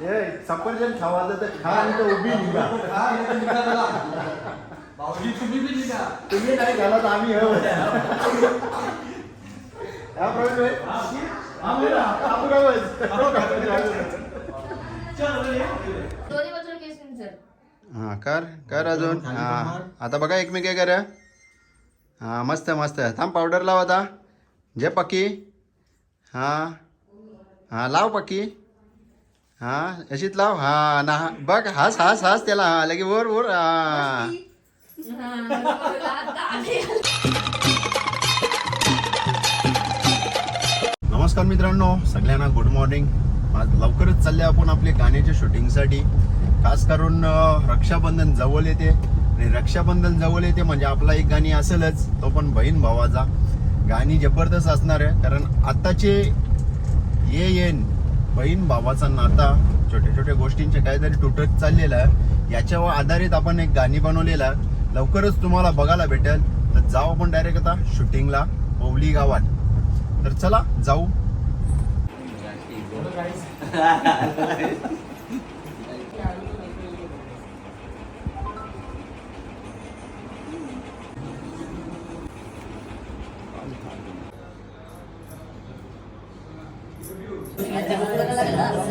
हे सफरचंद खावायचं तर खा आणि तर उभी निघा. भाऊजी तुम्ही बी निघा. तुम्ही नाही घाला तर आम्ही हो हा प्रवीण भाई? आपण दोन्ही बाजूला केस सर हा कर कर अजून. हा. आता बघा एकमेक करा. हा मस्त मस्त. थांब पावडर लाव आता. जे पक्की. हा. हा लाव पक्की. हा अशीच लाव. हा ना बघ हास हास हास त्याला. हा लगे वर वर. हा. नमस्कार मित्रांनो सगळ्यांना गुड मॉर्निंग आज लवकरच चालले आपण आपले गाण्याच्या शूटिंगसाठी. खास करून रक्षाबंधन जवळ येते. आणि रक्षाबंधन जवळ येते म्हणजे आपला एक गाणी असेलच तो पण बहीण भावाचा. गाणी जबरदस्त असणार आहे कारण आत्ताचे ये येन बहीण भावाचा नाता छोट्या छोट्या गोष्टींचे काहीतरी तुटत चाललेलं आहे. याच्यावर आधारित आपण एक गाणी बनवलेलं आहे. लवकरच तुम्हाला बघायला भेटेल. तर जाऊ आपण डायरेक्ट आता शूटिंगला पवली गावात. तर चला जाऊ.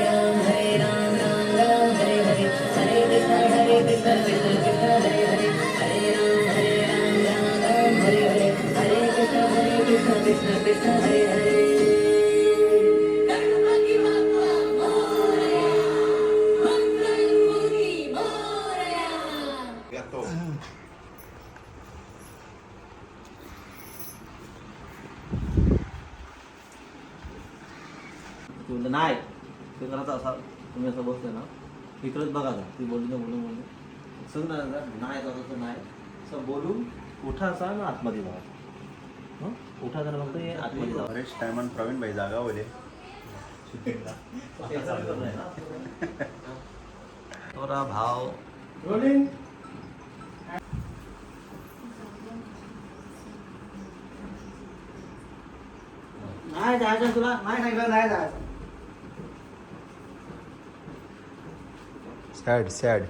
ती म्हणलं नाही. ते करायचं असा तुम्ही असं बसले ना इकडंच बघा जा ती बोलली ना बोलून बोलली सांग ना जरा, नाही तसं नाही. असं बोलून उठायचा ना आतमध्ये जायचं हं? उठायचा ना फक्त आतमध्ये जावं. बरेच टायमान प्रवीण भाई जागा होले तोरा भाव. नाही जायचं तुला. नाही सांगितलं नाही जायचं. Sad sad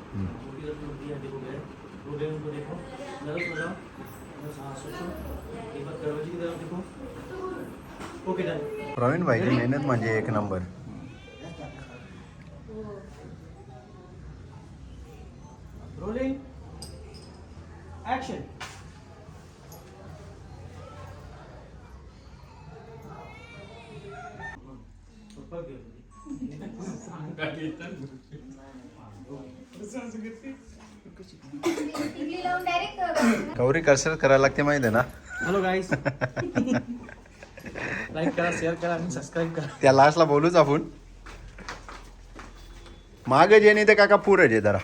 okay done Praveen भाईची मेहनत म्हणजे एक नंबर. रोलिंग ऍक्शन टिकली लावून डायरेक्ट गौरी कसरत करायला लागते माहिती आहे ना? हॅलो गाईस लाईक करा शेअर करा आणि सबस्क्राईब करा. त्या लास्टला बोलूच आपण. माग जे नाही ते काका पुरं जे जरा.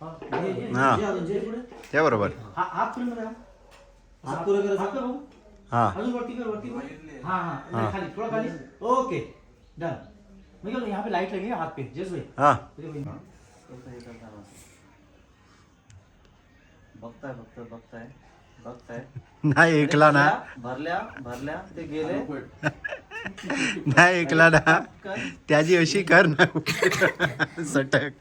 हा, हा. त्या बरोबर. हात पुढे मध्ये हात. हा। अजून वरती कर वरती कर। हाँ हाँ। हाँ. नहीं, खाली थोड़ा खाली। ओके। डन। मैं क्या यहाँ पे लाइट लगी है हाथ पे। जस। भाई। हा। देखो भाई कसं हे। करणार असं. बघताय बघताय बघताय बघताय नाही ऐकला ना भरल्या भरल्या ते गेले। नाही ऐकला ना. त्याची अशी कर ना. सटक.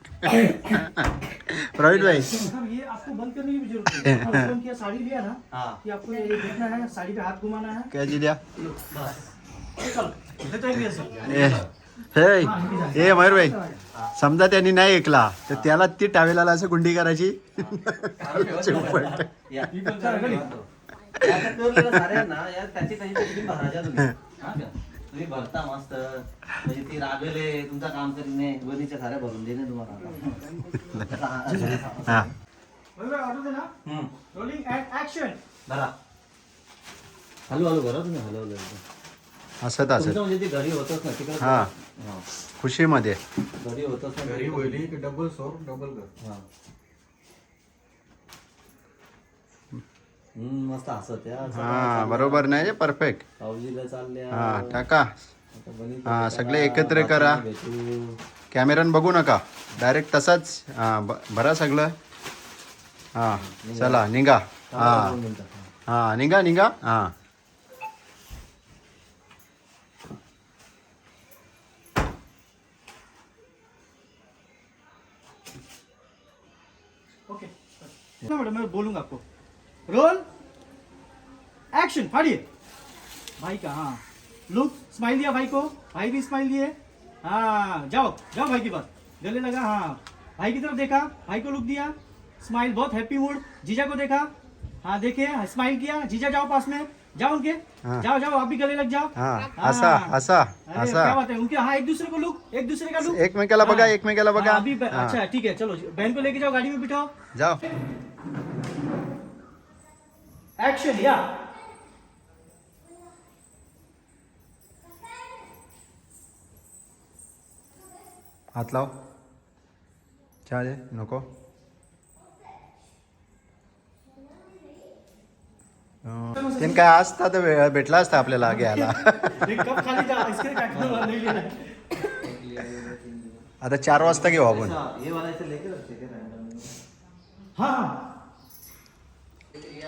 प्रवीण भाई. मतलब ये आपको बंद करने की भी जरूरत नहीं है। बंद किया साड़ी लिया ना हा। कि आपको ये देखना है साड़ी पे हाथ घुमाना है। काळजी द्या हे हे मयूर भाई समजा त्यांनी नाही ऐकला तर त्याला ती टावेलाला असं गुंडी करायची? त्याची तुम्ही. भरता मस्त. म्हणजे ती रागले तुमचं काम करीने वणीच्या साऱ्या भरून देणे तुम्हाला हा. रोलिंग अँड ऍक्शन भरा हलू हलू करा तुम्ही हलवलं असत असत तुमचं म्हणजे ते घरी होतच ना तिकडे हा. खुशीमध्ये. घरी होतच ना घरी की डबल सोर डबल कर हा. हम्म, मस्त हसत हा बरोबर नाही परफेक्ट पावजीला चालल्या. हा टाका. हा, सगळे एकत्र करा. कॅमेरान बघू नका. डायरेक्ट तसाच हा भरा सगळं. हा चला निघा. हा. हा निघा निघा. हा. ओके. ना मैडम मैं बोलूंगा आपको रोल एक्शन फाड़िए। भाई का हाँ लुक स्माइल दिया भाई को। भाई भी स्माइल दिए। हाँ जाओ। जाओ भाई की बात। गले लगा हाँ। भाई की तरफ़ देखा। भाई को लुक दिया। स्माइल बहुत हैप्पी मूड जीजा को देखा। हाँ देखे। स्माइल किया। जीजा जाओ पास में। जाओ उनके। हाँ। जाओ जाओ। आप भी गले लग जाओ। हा। हाँ। असा अरे असा क्या बात है? उनके हाँ एक दूसरे को लुक एक दूसरे का लुक एकमेकाला बघा हाँ। एकमेकाला बघा हाँ, अभी हाँ। अच्छा ठीक है चलो। बहन को लेके जाओ गाड़ी में बिठाओ। जाओ। ऍक्शन या हात लाव चहा दे नको। अं, त्यानं काय असता तर भेटला असता आपल्याला घ्यायला एक कप खाली जा इसके काय नहीं लेना आता चार वाजता घेऊ आपण.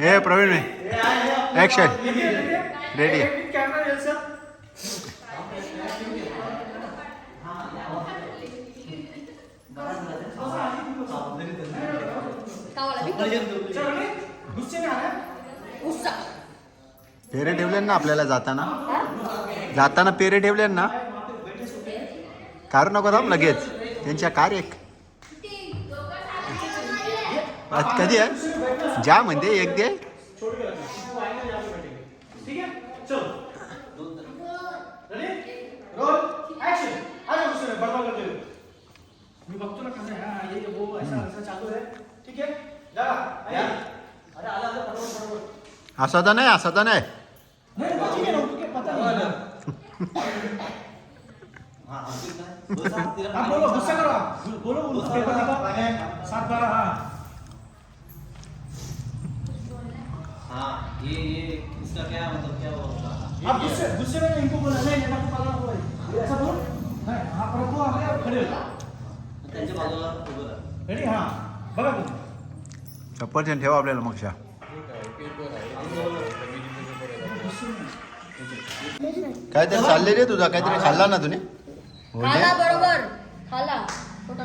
हे प्रवीण भाई. ऍक्शन रेडी पेरे ठेवले ना आपल्याला जाताना? जाताना पेरे ठेवले ना? कार नको थांब लगेच. त्यांच्या कार एक. आज कधी आहे? जा म्हणते एक दे. ठीक है चलो रेडी रोल एक्शन आ जाओ गुस्से में बड़बड़ करते हुए मी बघतो ना कसं आहे हा ये ये, वो ऐसा ऐसा चालू है ठीक है जा या अरे आला आला बरोबर बरोबर असा तर नाही असा तर नाही. नहीं वो ठीक है ना तुझे पता नहीं हा, हा, ठीक आहे. बसा, तिला आप बोलो गुस्सा करो आप बोलो बोलो पेपर दिखाओ सात बारह हाँ हाँ ये ये इसका क्या मतलब क्या होगा? आप गुस्से गुस्से में इनको बोला नहीं नहीं आपको पता हुआ है ऐसा बोल। नहीं हाँ पर वो आगे आप खड़े हो। त्यांच्या बाजूला उभं राहा. रेडी हाँ बघा तुम्ही सफरचंद ठेवा आपल्याला मगशा काहीतरी चालले रे तुझा काहीतरी खाल्ला ना तुम्ही हो खाला. बरोबर खाला. पोटा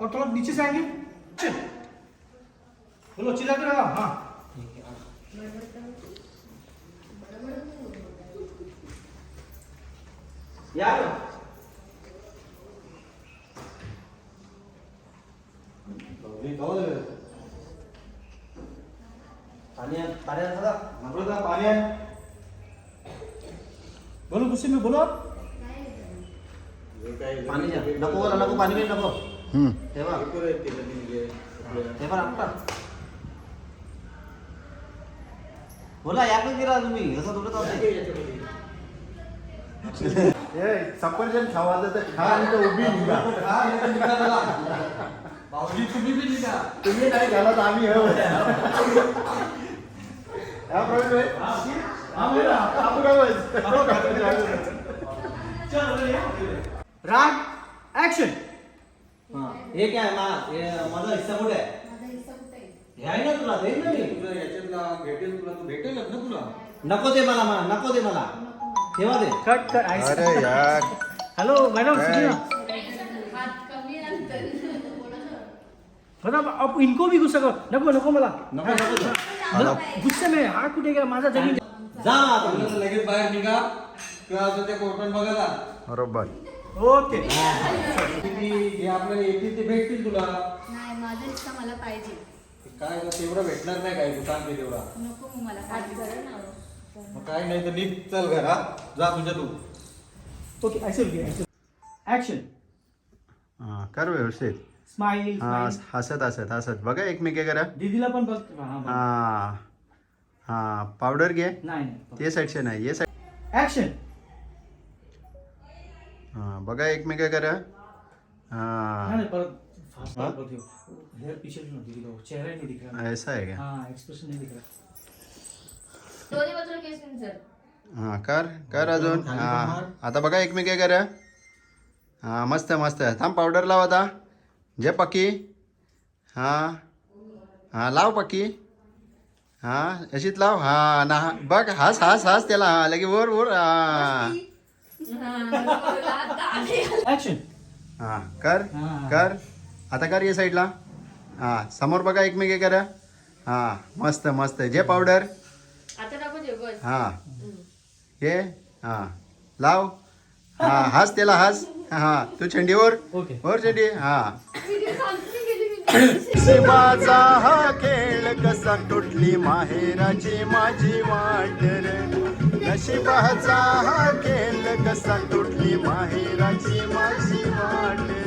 और थोड़ा नीचे से आएंगे। चल। बोलो चिल्लाते रहो हाँ। यार। पाणी आण, पाणी आण सदा. मंगलोदा पानी है। बोलो गुस्से में बोलो द्या. नको नको पाणी बिन नको तेव्हा ठेवा ठेवा बोला याकडे गेला तुम्ही असं थोडं चालतंय सफरचंद खावा तर खा आणि उभी निघा भाऊजी तुम्ही बी निघा तुम्ही नाही घालत आम्ही हो हा, प्रवीण भाई? राग ऍक्शन हा. हे काय मा हे माझा हिस्सा कुठे आहे? माझा हिस्सा कुठे आहे? हे आहे ना तुला दे ना. मी तुला याच्यातला भेटेल तुला तू भेटेलच ना तुला? नको दे मला मला नको दे मला. ठेवा दे. कट कर अरे यार. हेलो मैडम काय? सुनिए हात कमी अंतर बोला ना. अब इनको भी गुस्सा करो. नको नको मला. नको नको. न- गुस्से में हा कुठे गेला माझा जमीन जा. आता तर लगेच बाहेर निघा. किंवा असं त्या कोर्टात बघायला. बरोबर. ओके. जे आपल्याला येतील ते भेटतील तुला? नाही माझा हिस्सा मला पाहिजे. काय तेवढं भेटणार नाही काय? तू सांगते तेवढा. नको मग मला पाहिजे. मग काय नाही तर निघ चल घरा जा तुझ्या तू. ओके ऐसे ऍक्शन हा कर व्यवस्थित. हा हसत हसत हसत. बघा एकमेके करा दीदीला पण बघ. हा बघ. हा. हा पावडर घे. नाही नाही. ते सेक्शन आहे हे सेक्शन ऍक्शन हा बघा एकमेके करा. हा. नाही, परत फास्ट हाँ? हेयर पीछे नहीं दिख रहा चेहरा नहीं दिख रहा ऐसा आहे का? हाँ एक्सप्रेशन नहीं दिख रहा दोन्ही बाजूला केस सर हा कर कर अजून. हा आता बघा एकमेके करा. हा मस्त मस्त. थांब पावडर लाव आता. जे पक्की हा. हा लाव पक्की हा अशीच लाव. हा ना बघ हास हास हास त्याला. हा लगे वर वर. हा. एक्शन हा कर हा. कर. आता कर ये साईडला हा समोर बघा एकमेके करा हा मस्त मस्त. जे पावडर हा. ये हा. लाव. हा हास त्याला हास. हा तू चेंडीवर. ओके वर चेंडी. हा. नशिबाचा हा खेळ कसा तुटली माहेराची माझी वाट नशिबाचा हा खेळ कसा तुटली माहेराची माझी वाट रे.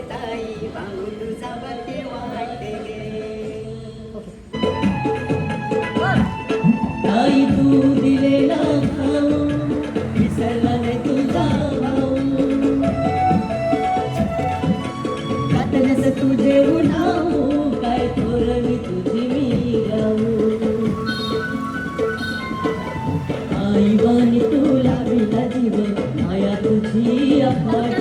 ताई बांगू ताई तू दिलेला भाऊ विसरला नाही तुझा भाऊ. कातनस तुझे उन्हाऊ काय थोरवी तुझी मी गाऊ आई वाणी तुला विला जीव माया तुझी अफाट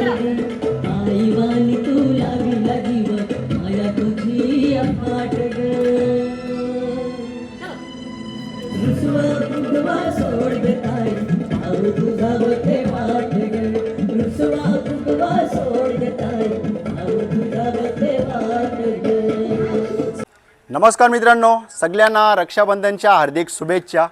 तुला विला जीव माया तुझी रुसवा सोड ग रुसवा सोड ग नमस्कार मित्रांनो सगळ्यांना रक्षाबंधनच्या हार्दिक शुभेच्छा.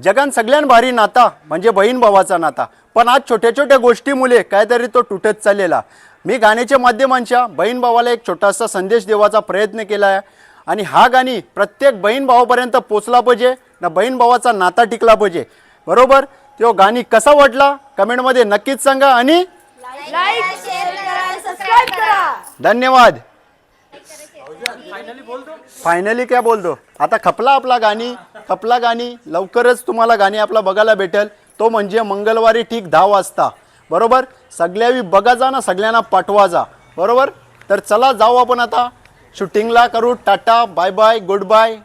जगात सगळ्यात भारी नाता म्हणजे बहीण भावाचा नाता. पण आज छोट्या छोट्या गोष्टीमुळे काहीतरी तो तुटत चाललेला. मी गाण्याच्या माध्यमांच्या बहीण भावाला एक छोटासा संदेश देवाचा प्रयत्न केला आहे आणि हा गाणी प्रत्येक बहीण भावापर्यंत पोचला पाहिजे ना बहीण भावाचा नाता टिकला पाहिजे. बरोबर? तो गाणी कसा वाटला? कमेंटमध्ये नक्कीच सांगा आणि लाईक शेअर करा सबस्क्राईब करा. धन्यवाद. फायनली काय बोलतो? आता खपला आपला गाणी खपला गाणी. लवकरच तुम्हाला गाणी आपला बघायला भेटेल. तो म्हणजे मंगळवारी ठीक दहा वाजता. बरोबर? सगळ्यावी बघा जा ना सगळ्यांना पाठवा जा. बरोबर? तर चला जाऊ आपण आता. शूटिंगला करू. Tata bye bye goodbye